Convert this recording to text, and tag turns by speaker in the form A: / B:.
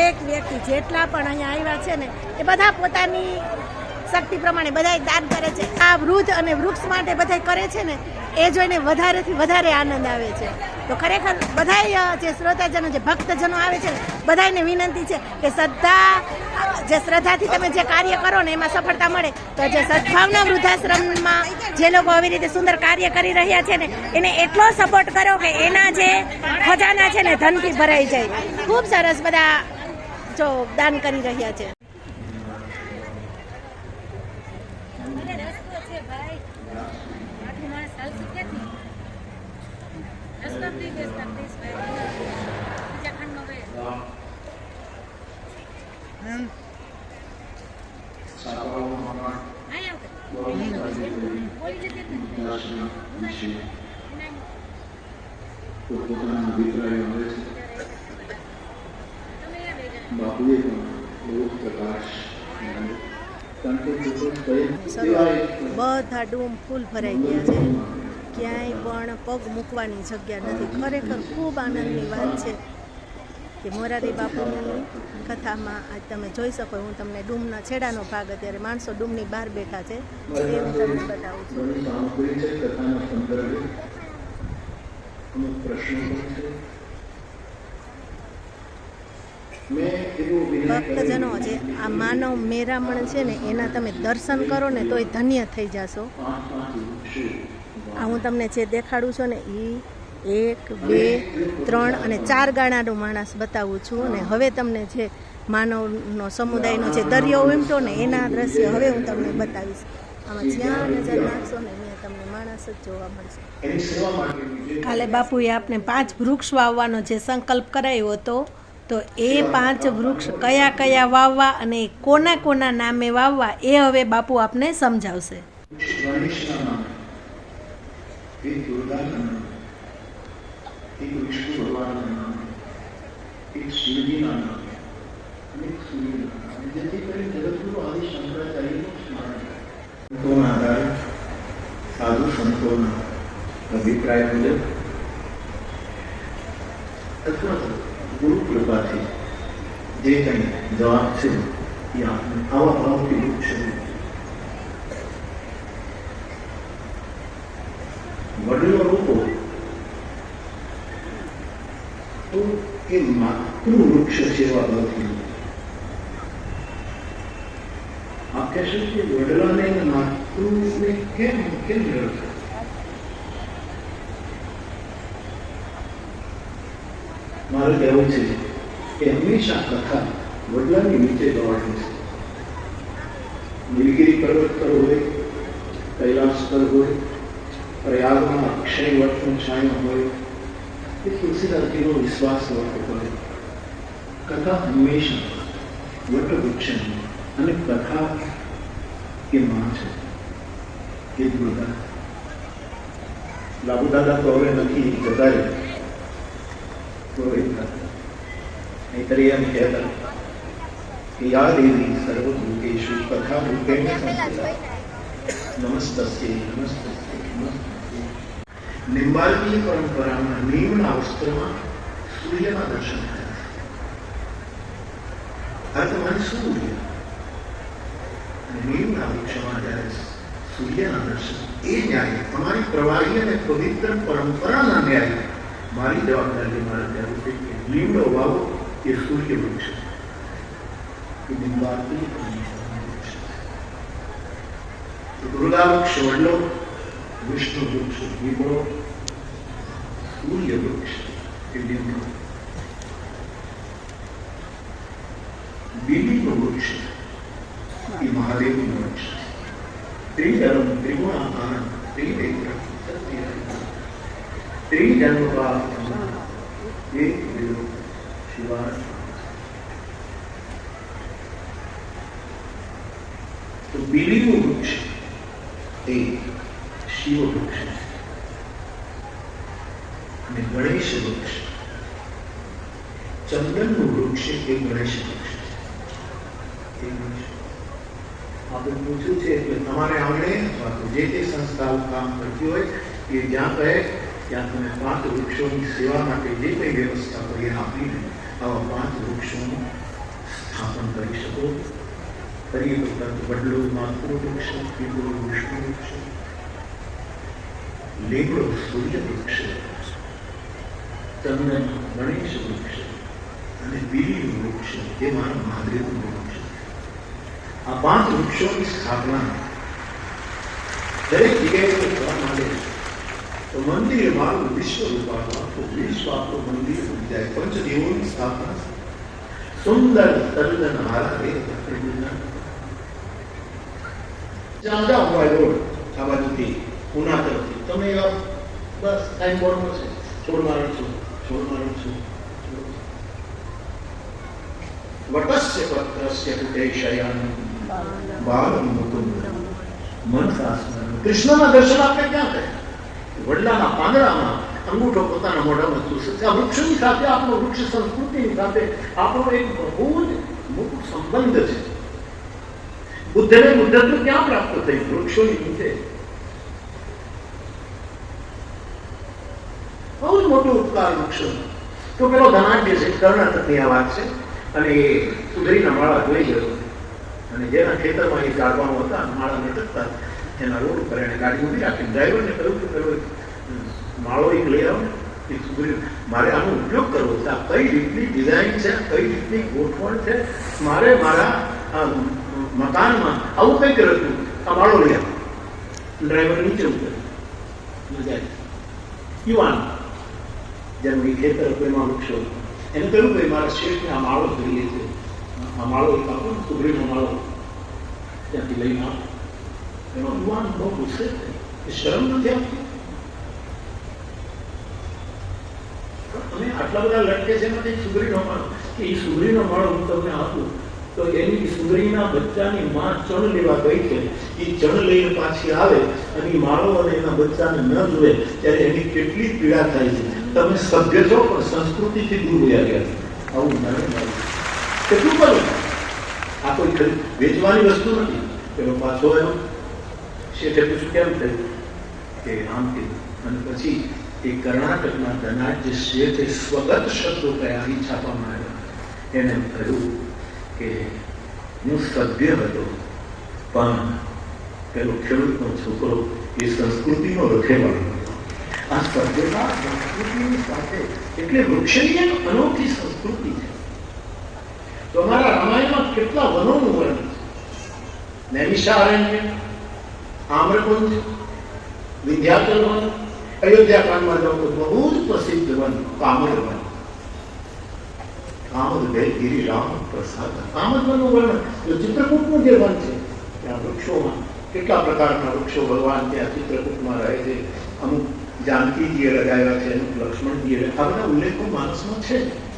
A: દરેક વ્યક્તિ જેટલા પણ અહીંયા આવ્યા છે ને, એ બધા પોતાની શક્તિ પ્રમાણે બધા દાન કરે છે. આ વૃદ્ધ અને વૃક્ષ માટે બધા કરે છે ને, એ જોઈને વધારેથી વધારે આનંદ આવે છે. તો ખરેખર બધાય જે શ્રોતાજનો, જે ભક્તજનો આવે છે બધાને વિનંતી છે કે શ્રદ્ધા, જે શ્રદ્ધાથી તમે જે કાર્ય કરો ને, એમાં સફળતા મળે. તો જે સદભાવના વૃદ્ધાશ્રમમાં જે લોકો આવી રીતે સુંદર કાર્ય કરી રહ્યા છે ને, એને એટલો સપોર્ટ કરો કે એના જે ખજાના છે ને, ધનથી ભરાઈ જાય. ખૂબ સરસ બધા જો દાન કરી રહ્યા છે.
B: પોતપોતાના અભિપ્રાયો આવે છે બાપુએ પણ બહુ પ્રકાશ
A: બધા ડૂમ ફૂલ ભરાઈ ગયા છે. ક્યાંય પણ પગ મૂકવાની જગ્યા નથી. ખરેખર ખૂબ આનંદની વાત છે કે મોરારી બાપુની કથામાં આજ તમે જોઈ શકો, હું તમને ડૂમના છેડાનો ભાગ અત્યારે માણસો ડૂમની બહાર બેઠા છે, એ હું તમને બતાવું છું.
B: પ્રશ્નો પણ છે મેં એવું વિનય
A: ભક્તજનો જે આ માનવ મેરામણ છે ને, એના તમે દર્શન કરો ને તોય ધન્ય થઈ જશો. આ હું તમને જે દેખાડું છું ને એ એક, બે, ત્રણ અને ચાર ગાણાનો માણસ બતાવું છું અને હવે તમને જે માનવનો સમુદાયનો જે દરિયો ઉમટો ને, એના દ્રશ્ય હવે હું તમને બતાવીશ. આમાં જ્યાં નજર નાખશો ને, ત્યાં તમને માણસ જ જોવા મળશે. કાલે બાપુએ આપને પાંચ વૃક્ષ વાવવાનો જે સંકલ્પ કરાયો હતો તો એ પાંચ વૃક્ષ કયા કયા વાવવા અને કોના કોના નામે વાવવા એ હવે બાપુ આપને સમજાવશે.
B: સાધુ સંતોના અભિપ્રાય મુજબ. એક વિષ્ણુ ભગવાનના નામે એક શિવજીના નામે અને એક સૂર્યના નામે જેથી કરીને જગતગુરુ આદિ શંકરાચાર્યનું સ્મરણ થાય. સંતોના આધારે સાધુ સંતોના અભિપ્રાય મુજબ અથવા તો ગુરુ કૃપાથી જે કંઈ જવાબ છે એ આપણે આવા ભાવથી વૃક્ષ વડીલો લોકો તો એ માતૃ વૃક્ષ સેવા નથી આ કહેશો કે વડલાને અને માતૃને કેમ કેમ મેળવશો મારું કહેવું છે કે હંમેશા કથા વડલાની નીચે દોડે છે. નીલગીરી પર્વત પર હોય, કૈલાસ પર હોય, પ્રયાગમાં અક્ષય વટનું છાયું હોય, એ તુલસીદાસજીનો વિશ્વાસ વટ હોય. કથા હંમેશા વટવૃક્ષની અને કથા એ માં છે. એ દુર્ગા લાબુ દાદા તો હવે નથી જતા નહીતર પરંપરામાં નિમ્ન અવસ્ત્રમાં સૂર્યના દર્શન થયા અર્થમાં સૂર્ય નિમ્ન નીમના વૃક્ષમાં જ્યારે સૂર્યના દર્શન એ ન્યાય તમારી પ્રવાહી અને પવિત્ર પરંપરાના ન્યાય મારી જવાબદારી મારે કહેવું છે કે લીમડો વાવો એ સૂર્ય વૃક્ષ છે. એ પરંપરાનું વૃક્ષ વડલો, વિષ્ણુ વૃક્ષ લીમડો સૂર્ય વૃક્ષ એ લીમડો બીલીનું વૃક્ષ એ મહાદેવનું વૃક્ષ. ત્રિજન્મ ત્રિગુણાકારણ ત્રિનેત્ર. ત્રિજન્મ બાદ એક વિલો શિવાય તો બીલીનું વૃક્ષ એ શિવ વૃક્ષ અને ગણેશ વૃક્ષ ચંદનનું વૃક્ષ એ ગણેશ વૃક્ષ એ વૃક્ષ આપણે પૂછ્યું છે એટલે તમારે આંગણે અથવા તો જે તે સંસ્થાઓ કામ કરતી હોય એ જ્યાં કહે ત્યાં તમે પાંચ વૃક્ષોની સેવા માટે જે કંઈ વ્યવસ્થા કરી આપીને આવા પાંચ વૃક્ષ વૃક્ષોનું સ્થાપન કરી શકો કરીએ તો તરત વડલો માતૃ વૃક્ષ પીપળો વિષ્ણુ વૃક્ષ લીમડો સૂર્ય વૃક્ષ ચંદન ગણેશ વૃક્ષ અને બીલી વૃક્ષ એ મારા મહાદેવનું વૃક્ષ આ પાંચ વૃક્ષોની સ્થાપના દરેક જગ્યાએ જો કરવા માંગે તો મંદિર મારું વિશ્વ રૂપાનું આખું વિશ્વ આપણું મંદિર બની જાય પંચદેવોની સ્થાપના સુંદર તદ્દન હારા રે જ્યાં જાઓ ભાઈ રોડ આ બાજુથી ઉના તરફથી તમે આ બસ ટાઈમ બોર્ડમાં છે છોડ મારું છું છોડ મારું છું વટસ્ય પત્રસ્ય કુટે શયાન બાલમ મુકુંદ મન શાસન કૃષ્ણના દર્શન આપણે ક્યાં થાય વડલાના પાંદડામાં અંગૂઠો પોતાના મોઢામાં ચૂસે આ વૃક્ષની સાથે આપણો વૃક્ષ સંસ્કૃતિની સાથે આપણો એક બહુ જ મોટો સંબંધ છે. બુદ્ધને બુદ્ધત્વ ક્યાં પ્રાપ્ત થઈ વૃક્ષોની નીચે બહુ જ મોટો ઉપકાર વૃક્ષો. તો પેલો ધનાઢ્ય છે કર્ણાટકની આ વાત છે. અને એ સુધરીના માળા જોઈ ગયો. અને જેના ખેતરમાં એ કાઢવામાં હતા માળા લટકતા એના રોડ ઉપર એને ગાડી ઊભી રાખી. ડ્રાઈવરને કહ્યું કે પેલો માળો એક લઈ આવો એ સુધરી મારે આનો ઉપયોગ કરવો છે. આ કઈ રીતની ડિઝાઇન છે? કઈ રીતની ગોઠવણ છે? મારે મારા, આ, મકાનમાં આવું કંઈક રચ્યું આ માળો લઈ આવ્યો ડ્રાઈવર નીચે ઉતરે મજા યુવાન જેમ કે ખેતર એમાં વૃક્ષો એને કહ્યું કે મારા શેઠને આ માળો જોઈએ છે. આ માળો એક આપો ને સુગરીનો માળો ત્યાંથી લઈને આવો. એનો યુવાન બહુ ગુસ્સે. એ શરમ નથી આવતી અમે આટલા બધા લટકે છે એમાં એક સુગરીનો માળો કે એ સુગરીનો માળો હું તમને આપું તો એની સુગરીના બચ્ચાની માં ચણ લેવા ગઈ છે એ ચણ લઈને પાછી આવે અને માળો અને એના બચ્ચાને ન જુએ ત્યારે એની કેટલી પીડા થાય છે તમે સભ્ય છો પણ સંસ્કૃતિથી દૂર રહ્યા ગયા છો આવું લાગે. કેટલું કરું આ કોઈ વેચવાની વસ્તુ નથી પેલો પાછો એનો શેઠે પૂછ્યું કેમ થયું? કે આમ કીધું અને પછી એ કર્ણાટકના ધનાઢ્ય શેઠે સ્વગત શબ્દો કયા છાપવામાં આવ્યા એને કહ્યું કે હું સભ્ય હતો, પણ પેલો ખેડૂતનો છોકરો એ સંસ્કૃતિનો રખેવાળો આ સભ્યતા સંસ્કૃતિની સાથે એટલે વૃક્ષની એક અનોખી સંસ્કૃતિ છે. તો અમારા રામાયણમાં કેટલા વનોનું વર્ણન છે? નૈમિષારણ્ય આમ્રકુંજ વિંધ્યાચલ વન અયોધ્યા કાંડમાં જાઓ તો બહુ જ પ્રસિદ્ધ વન કામદ વન. કામદ બે ગિરી રામ પ્રસાદ. કામદ વનનું વર્ણન. ચિત્રકૂટનું જે વન છે, ત્યાં વૃક્ષોમાં કેટલા પ્રકારના વૃક્ષો ભગવાન ત્યાં ચિત્રકૂટમાં રહે છે? અમુક જાનકીજીએ લગાવ્યા છે, અમુક લક્ષ્મણજીએ આ બધા ઉલ્લેખો માનસમાં છે.